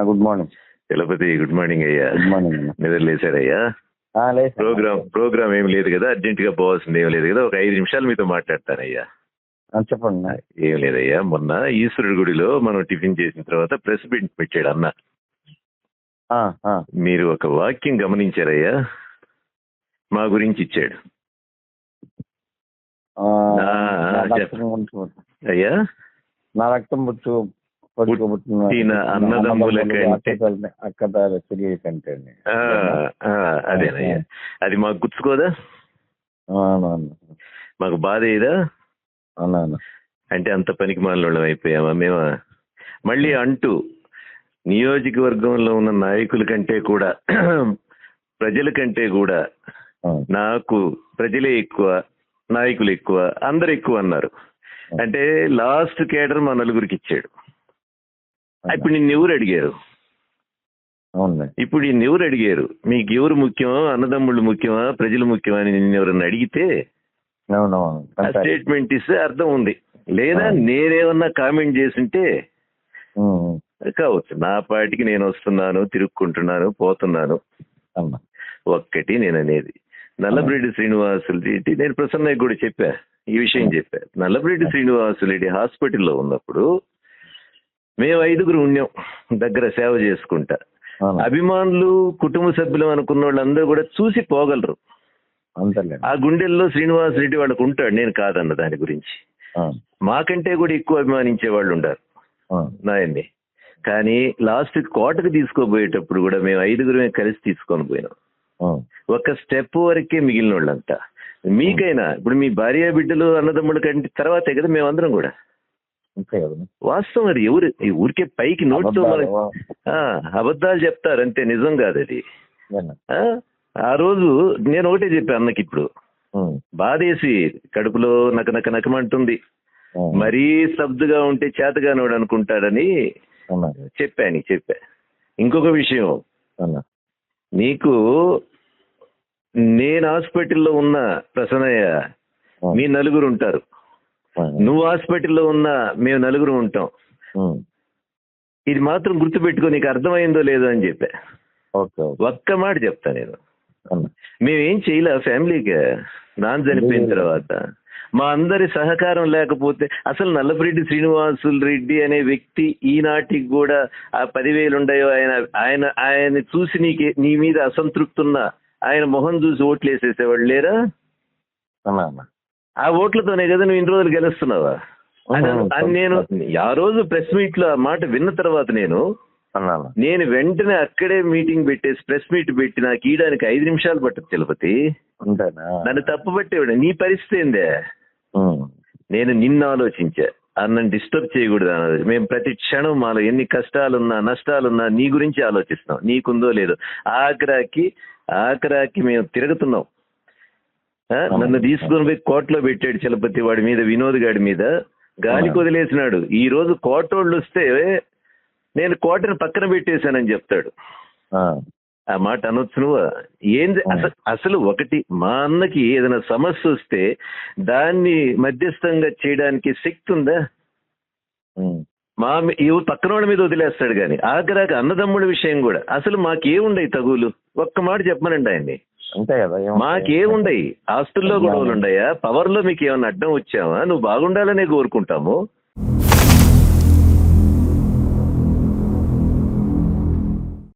Good morning. Tirupati good morning అయ్యా. Good morning నిద్ర sir. Programme programme ఏం లేదు కదా అర్జెంట్గా పోవాల్సింది ఏం లేదు కదా ఒక ఐదు నిమిషాలు మీతో మాట్లాడతానయ్యా. చెప్పండి. ఏం లేదయ్యా మొన్న ఈశ్వరుడి గుడిలో మనం టిఫిన్ చేసిన తర్వాత ప్రెస్ మీట్ పెట్టాడు అన్న. మీరు ఒక వాక్యం గమనించారయ్యా? మా గురించి ఇచ్చాడు. అయ్యా? నా రక్తం పుట్టిన అన్నదమ్ముల కంటే- అక్కదారు తిరిగి కంటే ఆ, ఆ, అదేనయ్యా అది. మాకు గుర్తుకోదా? మాకు బాధ ఏదా? అంటే అంత పనికి మాలిన అయిపోయామా మేమా? మళ్ళీ అంటూ నియోజకవర్గంలో ఉన్న నాయకుల కంటే కూడా ప్రజల కంటే కూడా. నాకు ప్రజలే ఎక్కువ నాయకులు ఎక్కువ అందరు ఎక్కువ అన్నారు. అంటే లాస్ట్ కేడర్ మా నలుగురికి ఇచ్చాడు. ఇప్పుడు నిన్ను ఎవరు అడిగారు? ఇప్పుడు నిన్ను ఎవరు అడిగారు? మీకు ఎవరు ముఖ్యమా? అన్నదమ్ముళ్ళు ముఖ్యమా? ప్రజలు ముఖ్యమా అని నిన్ను ఎవరన్నా అడిగితే? స్టేట్మెంట్ ఇస్తే అర్థం ఉంది. లేదా నేనేమన్నా కామెంట్ చేసింటే కావచ్చు. నా పాటికి నేను వస్తున్నాను తిరుక్కుంటున్నాను పోతున్నాను. ఒక్కటి నేను అనేది. నల్లబ్రెడ్డి శ్రీనివాసులు రెడ్డి నేను ప్రసన్నయ్య కూడా చెప్పా. ఈ విషయం చెప్పా. నల్లబ్రెడ్డి శ్రీనివాసులు రెడ్డి హాస్పిటల్లో ఉన్నప్పుడు మేము ఐదుగురు ఉన్నాం దగ్గర సేవ చేసుకుంటా. అభిమానులు కుటుంబ సభ్యులు అనుకున్న వాళ్ళందరూ కూడా చూసి పోగలరు. ఆ గుండెల్లో శ్రీనివాస్ రెడ్డి వాళ్ళకు ఉంటాడు నేను కాదన్న దాని గురించి. మాకంటే కూడా ఎక్కువ అభిమానించే వాళ్ళు ఉండారు. నాయన్ని. కానీ లాస్ట్ కోటకు తీసుకోబోయేటప్పుడు కూడా మేము ఐదుగురమే కలిసి తీసుకొని పోయినాం. ఒక స్టెప్ వరకే మిగిలిన వాళ్ళంతా. మీకైనా ఇప్పుడు మీ భార్య బిడ్డలు అన్నదమ్ముల కంటే తర్వాతే కదా మేమందరం కూడా. కదా. వాస్తవం అది. ఎవరు ఈ ఊరికే పైకి నోట్తో మన అబద్ధాలు చెప్తారు అంతే నిజం కాదు అది. ఆ, రోజు నేను ఒకటే చెప్పాను అన్నకి ఇప్పుడు. బాధేసి కడుపులో నక నక నకమంటుంది. మరీ స్తబ్దుగా ఉంటే చేతగానోడు అనుకుంటాడని అవునా? చెప్పా ఇంకొక విషయం. నీకు నేను హాస్పిటల్లో ఉన్న ప్రసన్నయ్య మీ నలుగురు ఉంటారు. నువ్వు హాస్పిటల్లో ఉన్నా మేము నలుగురు ఉంటాం. ఉమ్, ఇది మాత్రం గుర్తుపెట్టుకో నీకు అర్థమైందో లేదో అని చెప్పా. ఒక్క మాట చెప్తా నేను. అవునా మేమేం చేయలే ఫ్యామిలీకి నాన్న చనిపోయిన తర్వాత. మా అందరి సహకారం లేకపోతే అసలు నల్లపరెడ్డి శ్రీనివాసులు రెడ్డి అనే వ్యక్తి ఈనాటికి కూడా ఆ పదివేలు ఉండయో ఆయన ఆయన ఆయన చూసి నీకే నీ మీద అసంతృప్తి ఉన్నా ఆయన మొహం చూసి ఓట్లు వేసేసేవాళ్ళు లేరా. ఆ ఓట్లతోనే కదా నువ్వు ఇన్ని రోజులు గెలుస్తున్నావా? అని నేను ఆ రోజు ప్రెస్ మీట్లో ఆ మాట విన్న తర్వాత నేను అన్న. నేను వెంటనే అక్కడే మీటింగ్ పెట్టేసి ప్రెస్ మీట్ పెట్టి నాకు ఈయడానికి ఐదు నిమిషాలు పట్టదు తిరుపతి. నన్ను తప్పు పట్టేవాడు. నీ పరిస్థితి ఏందే? నేను నిన్ను ఆలోచించా. అన్నని డిస్టర్బ్ చేయకూడదు అన్నది మేము ప్రతి క్షణం మాలో ఎన్ని కష్టాలున్నా నష్టాలున్నా నీ గురించి ఆలోచిస్తాం నీకుందో లేదో. ఆఖరాకి ఆఖరాకి మేము తిరుగుతున్నాం. నన్ను తీసుకొని పోయి కోర్టులో పెట్టాడు చలపతి వాడి మీద వినోద్ గాడి మీద. గాలికి వదిలేసినాడు ఈ రోజు కోటోళ్ళు వస్తే నేను కోటను పక్కన పెట్టేశానని చెప్తాడు. ఆ, మాట అనొచ్చు నువ్వు. ఏంది అసలు ఒకటి మా అన్నకి ఏదైనా సమస్య వస్తే దాన్ని మధ్యస్థంగా చేయడానికి శక్తి ఉందా? మా పక్కన వాళ్ళ మీద వదిలేస్తాడు కానీ ఆఖరాకి అన్నదమ్ముడి విషయం కూడా. అసలు మాకేముండయి తగులు? ఒక్క మాట చెప్పమనండి ఆయన్ని. ఉంటాయి కదా మాకేముండయి? ఆస్తుల్లో గొడవలు ఉండయా పవర్లో మీకు ఏమైనా అడ్డం వచ్చావా నువ్వు బాగుండాలనే కోరుకుంటాము.